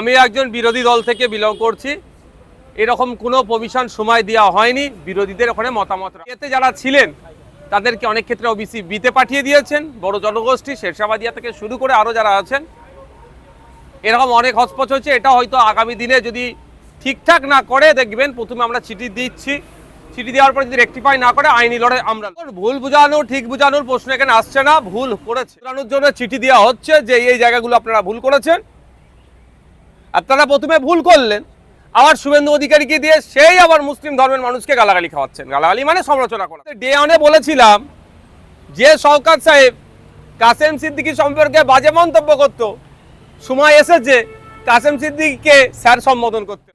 আমি একজন বিরোধী দল থেকে বিলং করছি। এরকম কোনো প্রভিশন সময় দেওয়া হয়নি। বিরোধীদের ওখানে মতামত এতে যারা ছিলেন, তাদেরকে অনেক ক্ষেত্রে ওবিসি বিতে পাঠিয়ে দিয়েছেন। বড় জনগোষ্ঠী, শেরশাবাদিয়া থেকে শুরু করে আরও যারা আছেন, এরকম অনেক হসপচ হচ্ছে এটা হয়তো আগামী দিনে যদি ঠিকঠাক না করে, দেখবেন প্রথমে আমরা চিঠি দিচ্ছি। চিঠি দেওয়ার পর যদি রেকটিফাই না করে, আইনি লড়াই আমরা ভুল বোঝানো, ঠিক বোঝানোর প্রশ্ন এখানে আসছে না। ভুল করেছে। জন্য চিঠি দেওয়া হচ্ছে যে এই জায়গাগুলো আপনারা ভুল করেছেন। আপনারা প্রথমে ভুল করলেন। আবার শুভেন্দু অধিকারীকে দিয়ে সেই আবার মুসলিম ধর্মের মানুষকে গালাগালি খাওয়াচ্ছেন। গালাগালি মানে সমালোচনা করা। ডে অনে বলেছিলাম যে শওকাত সাহেব কাসেম সিদ্দিকী সম্পর্কে বাজে মন্তব্য করতো। সময় এসেছে কাসেম সিদ্দিকীকে স্যার সম্বোধন করতে।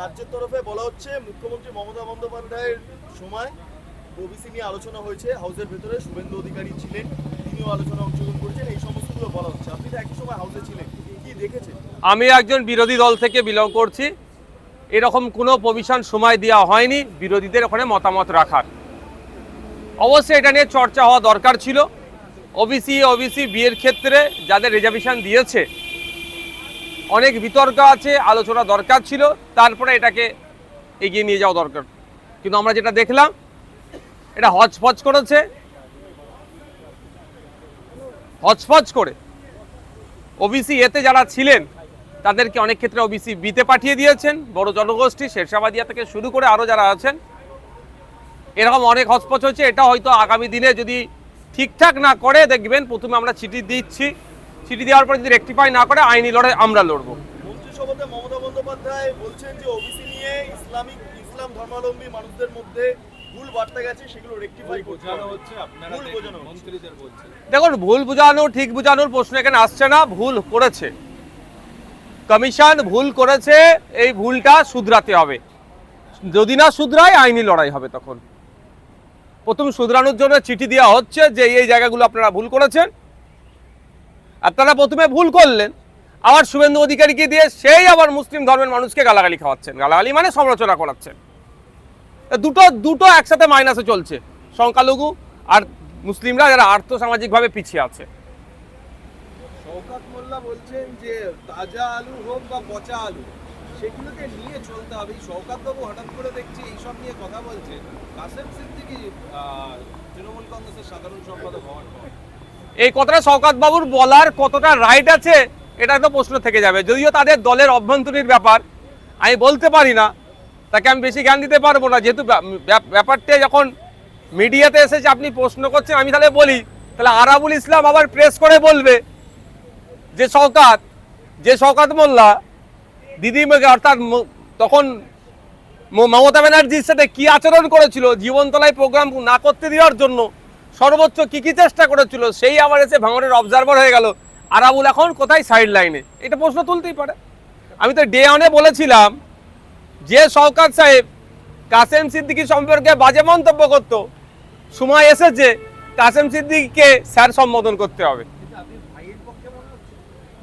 রাজ্যের তরফে বলা হচ্ছে মুখ্যমন্ত্রী মমতা বন্দ্যোপাধ্যায়ের সময় ওবিসি নিয়ে আলোচনা হয়েছে। হাউসের ভেতরে শুভেন্দু অধিকারী ছিলেন, তিনিও আলোচনা অংশগ্রহণ করেছেন, এই সমস্তগুলো বলা হচ্ছে। আপনি তো একই সময় হাউসে ছিলেন। আমি একজন বিরোধী দল থেকে বিলং করছি। এরকম কোনো প্রভিশন সময় দেওয়া হয়নি বিরোধীদের ওখানে মতামত রাখার। অবশ্যই এটা নিয়ে চর্চা হওয়া দরকার ছিল। ওবিসি ওবিসি বিয়ের ক্ষেত্রে যাদের রিজার্ভেশন দিয়েছে, অনেক বিতর্ক আছে, আলোচনা দরকার ছিল, তারপরে এটাকে এগিয়ে নিয়ে যাওয়া দরকার। কিন্তু আমরা যেটা দেখলাম, এটা হজফজ করেছে। হজফজ করে। ওবিসি এতে যারা ছিলেন, তাদেরকে অনেক ক্ষেত্রে ওবিসি বিতে পাঠিয়ে দিয়েছেন। বড় জনগোষ্ঠী শেরশাবাদিয়া থেকে শুরু করে আরও যারা আছেন, এরকম অনেক হসপচ হচ্ছে এটা হয়তো আগামী দিনে যদি ঠিকঠাক না করে, দেখবেন প্রথমে আমরা চিঠি দিচ্ছি। চিঠি দেওয়ার পর যদি রেকটিফাই না করে, আইনি লড়াই আমরা লড়বো। মন্ত্রিসভাতে মমতা বন্দ্যোপাধ্যায় বলছেন যে ওবিসি নিয়ে ইসলামিক, ইসলাম ধর্মাবলম্বী মানুষদের মধ্যে ভুল বার্তা গেছে সেগুলো রেকটিফাই করতে হচ্ছে আপনারা ভুল দেখুন, বোঝানো মন্ত্রীদের বলছে। দেখুন ভুল বোঝানো ঠিক বোঝানোর প্রশ্ন এখানে আসছে না ভুল করেছে। কমিশন ভুল করেছে এই ভুলটা শুধরাতে হবে। যদি না শুধরায় আইনি লড়াই হবে তখন। প্রথম শুধরানোর জন্য চিঠি দেওয়া হচ্ছে যে এই জায়গাগুলো আপনারা ভুল করেছেন। আপনারা প্রথমে ভুল করলেন। আবার শুভেন্দু অধিকারীকে দিয়ে সেই আবার মুসলিম ধর্মের মানুষকে গালাগালি খাওয়াচ্ছেন। গালাগালি মানে সমালোচনা করাচ্ছেন। দুটো দুটো একসাথে মাইনাসে চলছে। সংখ্যালঘু আর মুসলিমরা যারা আর্থসামাজিকভাবে পিছিয়ে আছে। শওকাত মোল্লা বলছেন যে তাজা আলু হোক বা পচা আলু সেগুলোকে নিয়ে চলতে হবে। এই শওকাত বাবু হঠাৎ করে দেখছি এইসব নিয়ে কথা বলছে কাসেম সিদ্দিকি তৃণমূল কংগ্রেসের সাধারণ সম্পাদক হওয়ার পর। এই কথাটা শওকাত বাবুর বলার কতটা রাইট আছে এটা তো প্রশ্ন থেকে যাবে। যদিও তাদের দলের অভ্যন্তরীণ ব্যাপার আমি বলতে পারি না তাকে আমি বেশি জ্ঞান দিতে পারব না। যেহেতু ব্যা- ব্যা- ব্যাপারটা যখন মিডিয়াতে এসেছে, আপনি প্রশ্ন করছেন, আমি তাহলে বলি, তাহলে আরাবুল ইসলাম আবার প্রেস করে বলবে যে শওকাত যে শওকাত মোল্লা দিদিমকে অর্থাৎ তখন মমতা ব্যানার্জির সাথে কি আচরণ করেছিল, জীবনতলায় প্রোগ্রাম না করতে দেওয়ার জন্য সর্বোচ্চ কি কি চেষ্টা করেছিল, সেই আবার এসে ভাঙনের অবজারভার হয়ে গেল। আরাবুল এখন কোথায় সাইড লাইনে এটা প্রশ্ন তুলতেই পারে। আমি তো ডে অনে বলেছিলাম যে শওকাত সাহেব কাসেম সিদ্দিকি সম্পর্কে বাজে মন্তব্য করতো সময় এসেছে কাসেম সিদ্দিকীকে স্যার সম্বোধন করতে হবে।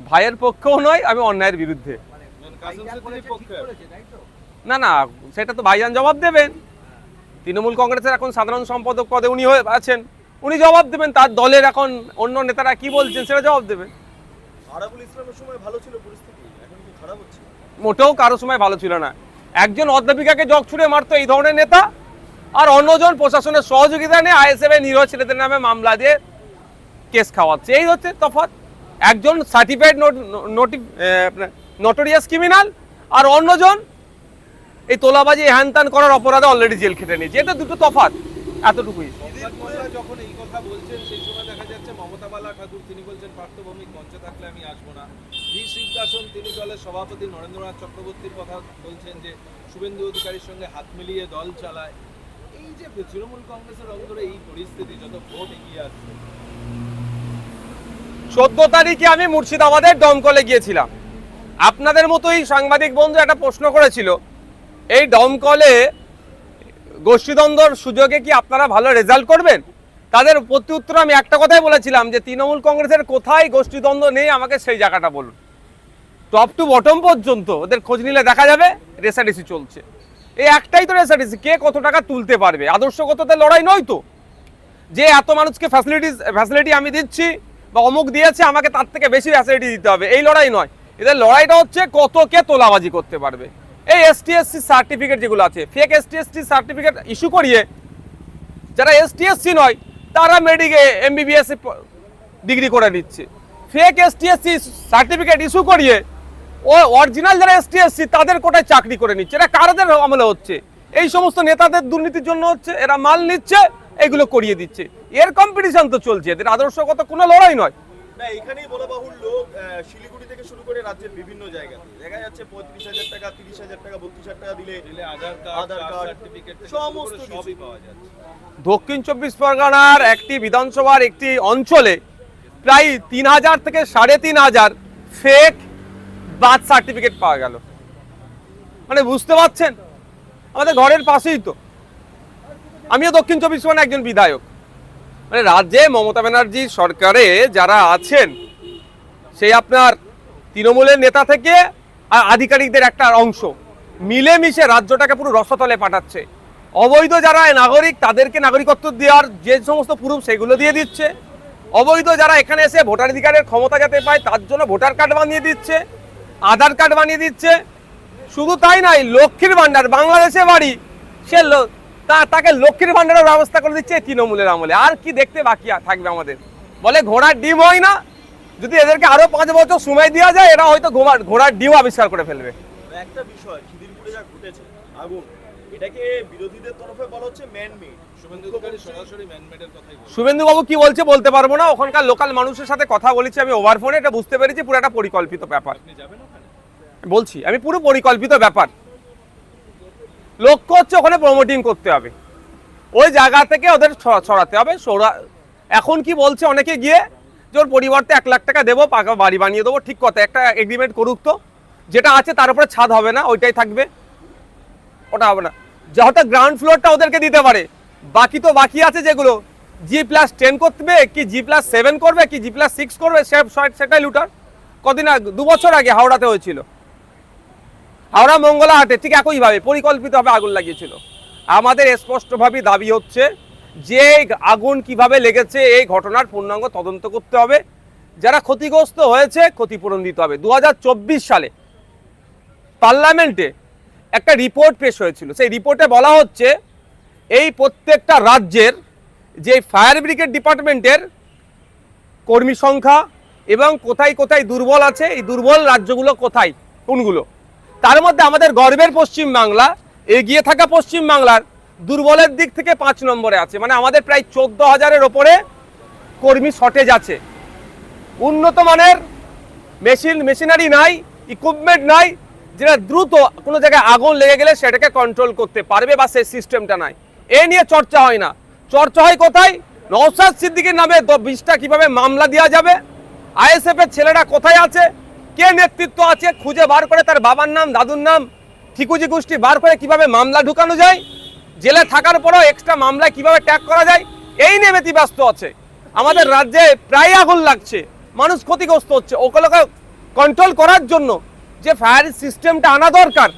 ভাইয়ের পক্ষেও নয় আমি অন্যায়ের বিরুদ্ধে। না না সেটা তো ভাইজান জবাব দেবেন। তৃণমূল কংগ্রেসের এখন সাধারণ সম্পাদক পদে উনি হয়ে আছেন উনি জবাব দেবেন তার দলের এখন অন্য নেতারা কি বলছেন সেটা জবাব দেবেন। মোটেও কারও সময় ভালো ছিল না। একজন অধ্যাপিকাকে জগ ছুড়ে মারতো এই ধরনের নেতা, আর অন্যজন প্রশাসনের সহযোগিতা নিয়ে আইএসএফ এর নিরহ ছেলেদের নামে মামলা দিয়ে কেস খাওয়াচ্ছে। এই হচ্ছে তফাৎ। একজন সার্টিফাইড নোটি নোটোরিয়াস ক্রিমিনাল আর অন্যজন এই তোলাবাজি হ্যান করার অপরাধে অলরেডি জেল খেটে নিয়েছে। এটা দুটো তফাৎ। এতটুকুই। মোল্লা যখন এই কথা বলছেন, সেই সময় দেখা যাচ্ছে মমতা বালা ঠাকুর, তিনি বলছেন মঞ্চে থাকলে আমি আসব না। ভি. সিদ্ধাসন তিনি দলের সভাপতি নরেন্দ্রনাথ চক্রবর্তীর কথা বলছেন যে, শুভেন্দু অধিকারীর সঙ্গে হাত মিলিয়ে দল চালায়। এই যে তৃণমূল কংগ্রেসের অন্তরে এই পরিস্থিতি, যত ভোট এগিয়ে আসছে। চোদ্দ তারিখে আমি মুর্শিদাবাদের দমকলে গিয়েছিলাম। আপনাদের মতোই সাংবাদিক বন্ধু একটা প্রশ্ন করেছিল, এই দমকলে গোষ্ঠীদ্বন্দ্বর সুযোগে কি আপনারা ভালো রেজাল্ট করবেন? তাদের প্রত্যুত্তর আমি একটা কথাই বলেছিলাম যে তৃণমূল কংগ্রেসের কোথায় গোষ্ঠীদ্বন্দ্ব নেই, আমাকে সেই জায়গাটা বলুন। টপ টু বটম পর্যন্ত ওদের খোঁজ নিলে দেখা যাবে, রেসাডিসি চলছে। এই একটাই তো রেসাডিসি, কে কত টাকা তুলতে পারবে? আদর্শগততে লড়াই নয় তো। যে এত মানুষকে ফ্যাসিলিটিস ফ্যাসিলিটি আমি দিচ্ছি বা অমুক দিয়েছে, আমাকে তার থেকে বেশি ফ্যাসিলিটি দিতে হবে, এই লড়াই নয়। এদের লড়াইটা হচ্ছে কত কে তোলাবাজি করতে পারবে। এই এসটিএসসি সার্টিফিকেট যেগুলো আছে ফেক এসটিএসসি সার্টিফিকেট ইস্যু করিয়ে যারা এসটিএসসি নয়, তারা মেডিকে এমবিবিএস ডিগ্রি করে নিচ্ছে। ফেক এসটিএসসি সার্টিফিকেট ইস্যু করিয়ে ও অরিজিনাল যারা এসটিএসসি তাদের কোটায় চাকরি করে নিচ্ছে। এটা কারাদের আমলে হচ্ছে? এই সমস্ত নেতাদের দুর্নীতির জন্য হচ্ছে, এরা মাল নিচ্ছে, এগুলো করিয়ে দিচ্ছে। এর কম্পিটিশন তো চলছে, এদের আদর্শগত কোনো লড়াই নয়। এখানেই বলা বাহুল্য শিলিগুড়ি থেকে শুরু করে রাজ্যের বিভিন্ন জায়গাতে। দেখা যাচ্ছে পঁয়ত্রিশ হাজার টাকা তিরিশ হাজার টাকা বত্রিশ হাজার টাকা দিলে আধার কার্ড সমস্ত সবই পাওয়া যাচ্ছে। দক্ষিণ চব্বিশ পরগনার একটি বিধানসভার একটি অঞ্চলে প্রায় তিন হাজার থেকে সাড়ে তিন হাজার ফেক বার্থ সার্টিফিকেট পাওয়া গেল। মানে বুঝতে পারছেন? আমাদের ঘরের পাশেই তো। আমিও দক্ষিণ চব্বিশ পরগনার একজন বিধায়ক। মানে রাজ্যে মমতা ব্যানার্জি সরকারে যারা আছেন সেই আপনার তৃণমূলের নেতা থেকে আর আধিকারিকদের একটা অংশ। মিলেমিশে রাজ্যটাকে পুরো রসতলে পাঠাচ্ছে। অবৈধ যারা নাগরিক, তাদেরকে নাগরিকত্ব দেওয়ার যে সমস্ত প্রুফ সেগুলো দিয়ে দিচ্ছে। অবৈধ যারা এখানে এসে ভোটার ভোটাধিকারের ক্ষমতা যাতে পায়, তার জন্য ভোটার কার্ড বানিয়ে দিচ্ছে, আধার কার্ড বানিয়ে দিচ্ছে। শুধু তাই নয়, লক্ষ্মীর ভান্ডার বাংলাদেশে বাড়ি, সে তা, তাকে লক্ষ্মীর ভান্ডারের ব্যবস্থা করে দিচ্ছে তৃণমূলের আমলে। আর কি দেখতে বাকি থাকবে আমাদের? বলে ঘোড়ার ডিম হয় না যদি এদেরকে আরও পাঁচ বছর সময় দেওয়া যায় এরা হয়তো ঘোড়ার ঘোড়ার ডিম আবিষ্কার করে ফেলবে। একটা বিষয় খিদিরপুরে যা ঘটেছে আগুন এটাকে বিরোধীদের তরফে বলা হচ্ছে ম্যান মেড শুভেন্দু অধিকারী সরাসরি ম্যানমেডের কথাই বলছেন শুভেন্দুবাবু কি বলছে বলতে পারব না ওখানকার লোকাল মানুষের সাথে কথা বলেছি আমি ওভার ফোনে এটা বুঝতে পেরেছি পুরো একটা পরিকল্পিত ব্যাপার। আপনি যাবেন ওখানে? বলছি আমি পুরো পরিকল্পিত ব্যাপার। লক্ষ্য হচ্ছে ওখানে প্রমোটিং করতে হবে। ওই জায়গা থেকে ওদের ছড়াতে হবে সরা- এখন কি বলছে অনেকে গিয়ে ওর পরিবর্তে এক লাখ টাকা দেবো, পাকা বাড়ি বানিয়ে দেবো, ঠিক কথা। একটা এগ্রিমেন্ট করুক তো। যেটা আছে তার উপরে ছাদ হবে না, ওইটাই থাকবে। ওটা হবে না। যত গ্রাউন্ড ফ্লোরটা ওদেরকে দিতে পারে। বাকি তো বাকি আছে যেগুলো। জি প্লাস টেন করবে, কি জি প্লাস সেভেন করবে, কি জি প্লাস সিক্স করবে, সে- সেটাই লুটার। কদিন আগে, দু বছর আগে হাওড়াতে হয়েছিল। হাওড়া মঙ্গলা হাটে ঠিক একইভাবে পরিকল্পিতভাবে আগুন লাগিয়েছিল। আমাদের স্পষ্টভাবে দাবি হচ্ছে যে আগুন কীভাবে লেগেছে, এই ঘটনার পূর্ণাঙ্গ তদন্ত করতে হবে। যারা ক্ষতিগ্রস্ত হয়েছে, ক্ষতিপূরণ দিতে হবে। দু হাজার চব্বিশ সালে পার্লামেন্টে একটা রিপোর্ট পেশ হয়েছিল। সেই রিপোর্টে বলা হচ্ছে, এই প্রত্যেকটা রাজ্যের যে ফায়ার ব্রিগেড ডিপার্টমেন্টের কর্মী সংখ্যা এবং কোথায় কোথায় দুর্বল আছে, এই দুর্বল রাজ্যগুলো কোথায়, কোনগুলো, তার মধ্যে আমাদের গর্বের পশ্চিম বাংলা এগিয়ে থাকা পশ্চিম বাংলার দুর্বলের দিক থেকে পাঁচ নম্বরে আছে। মানে আমাদের প্রায় চোদ্দ হাজারের ওপরে কর্মী শর্টেজ আছে। উন্নত মানের মেশিন মেশিনারি নাই ইকুইপমেন্ট নাই, যেটা দ্রুত কোনো জায়গায় আগুন লেগে গেলে সেটাকে কন্ট্রোল করতে পারবে বা সেই সিস্টেমটা নাই। এ নিয়ে চর্চা হয় না। চর্চা হয় কোথায়? নওসাদ সিদ্দিকের নামে বিশটা কীভাবে মামলা দেওয়া যাবে? আইএসএফ এর ছেলেরা কোথায় আছে? কে নেতৃত্ব আছে? খুঁজে বার করে তার বাবার নাম, দাদুর নাম, ঠিকুজি গোষ্ঠী বার করে কীভাবে মামলা ঢুকানো যায়? জেলে থাকার পরেও এক্সট্রা মামলায় কীভাবে ট্যাগ করা যায় এই নিয়ে ব্যতিব্যস্ত আছে। আমাদের রাজ্যে প্রায় আগুন লাগছে মানুষ ক্ষতিগ্রস্ত হচ্ছে। ওগুলোকে কন্ট্রোল করার জন্য যে ফায়ার সিস্টেমটা আনা দরকার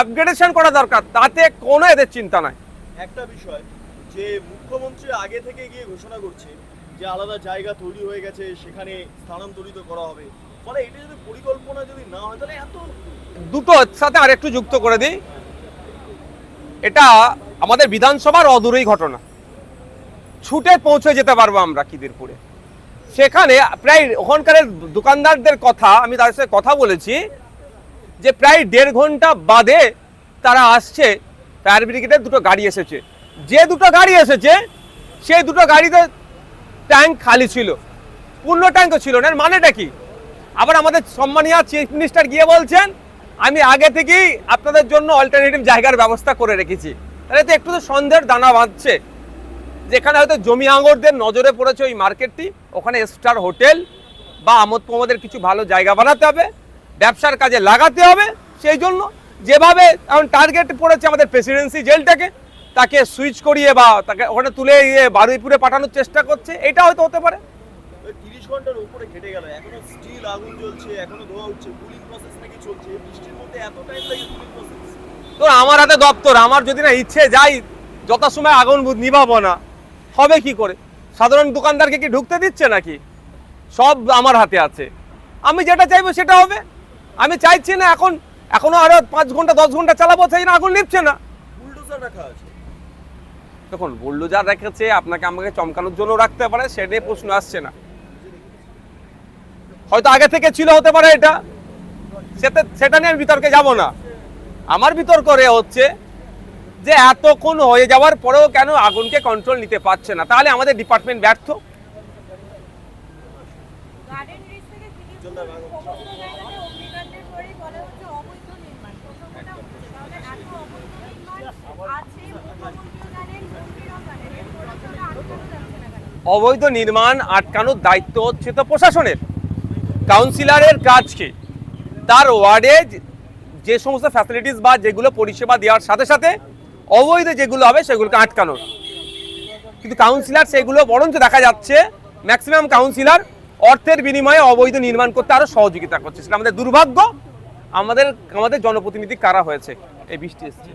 আপগ্রেডেশন করা দরকার তাতে কোনো এদের চিন্তা নাই। একটা বিষয় যে মুখ্যমন্ত্রী আগে থেকে গিয়ে ঘোষণা করছে যে আলাদা জায়গা তৈরি হয়ে গেছে সেখানে স্থানান্তরিত করা হবে। ফলে এটা যদি পরিকল্পনা যদি না হয় তাহলে এত দুটো সাথে আরেকটু যুক্ত করে দিই। এটা আমাদের বিধানসভার অদূরেই ঘটনা। ছুটে পৌঁছে যেতে পারব আমরা কিদিরপুরে সেখানে প্রায় ওখানকার দোকানদারদের কথা, আমি তাদের সাথে কথা বলেছি, যে প্রায় দেড় ঘণ্টা বাদে তারা আসছে, ফায়ার ব্রিগেডের দুটো গাড়ি এসেছে। যে দুটো গাড়ি এসেছে, সেই দুটো গাড়িতে ট্যাঙ্ক খালি ছিল। পূর্ণ ট্যাঙ্কও ছিল না মানেটা কি? আবার আমাদের সম্মানীয় চিফ মিনিস্টার গিয়ে বলছেন আমি আগে থেকেই আপনাদের জন্য অল্টারনেটিভ জায়গার ব্যবস্থা করে রেখেছি। তাহলে তো একটু তো সন্দেহের দানা বাঁধছে। যেখানে হয়তো জমি আঙরদের নজরে পড়েছে ওই মার্কেটটি, ওখানে স্টার হোটেল বা আমোদ প্রমোদের কিছু ভালো জায়গা বানাতে হবে, ব্যবসার কাজে লাগাতে হবে, সেই জন্য যেভাবে এখন টার্গেট পড়েছে আমাদের প্রেসিডেন্সি জেলটাকে তাকে সুইচ করিয়ে বা তাকে ওখানে তুলে ইয়ে বারুইপুরে পাঠানোর চেষ্টা করছে, এটা হয়তো হতে পারে। ঘণ্টার উপরে কেটে গেল। এখনও স্টিল আগুন জ্বলছে এখনও ধোয়া উঠছে কুলিং প্রসেস নাকি চলছে। বৃষ্টির মধ্যে এত টাইম লাগে কুলিং প্রসেস তো আমার হাতে দপ্তর আমার যদি না ইচ্ছে যাই যথাসময় আগুন নিভাবো না। হবে কি করে? সাধারণ দোকানদারকে কি ঢুকতে দিচ্ছে নাকি? সব আমার হাতে আছে। আমি যেটা চাইব সেটা হবে। আমি চাইছি না এখন এখনও আরও পাঁচ ঘণ্টা দশ ঘণ্টা চালাবো সেই না আগুন নিচ্ছে না। বুলডোজার রাখা আছে। দেখুন বুল্ডোজার রেখেছে আপনাকে আমাকে চমকানোর জন্য রাখতে পারে সে নিয়ে প্রশ্ন আসছে না। হয়তো আগে থেকে ছিল হতে পারে এটা। সেটা সেটা নিয়ে আমি বিতর্কে যাব না। আমার বিতর্ক রে হচ্ছে যে এতক্ষণ হয়ে যাওয়ার পরেও কেন আগুনকে কন্ট্রোল নিতে পারছে না? তাহলে আমাদের ডিপার্টমেন্ট ব্যর্থ। অবৈধ নির্মাণ আটকানোর দায়িত্ব হচ্ছে তো প্রশাসনের। কাউন্সিলরের কাজ কি তার ওয়ার্ডে যে- সমস্ত ফ্যাসিলিটিস বা যেগুলো পরিষেবা দেওয়ার সাথে সাথে অবৈধ যেগুলো হবে সেগুলোকে আটকানোর কিন্তু কাউন্সিলর সেগুলো বরঞ্চ দেখা যাচ্ছে ম্যাক্সিমাম কাউন্সিলর অর্থের বিনিময়ে অবৈধ নির্মাণ করতে আরও সহযোগিতা করছে। সেটা আমাদের দুর্ভাগ্য। আমাদের আমাদের জনপ্রতিনিধি কারা হয়েছে? এই বৃষ্টি এসছে।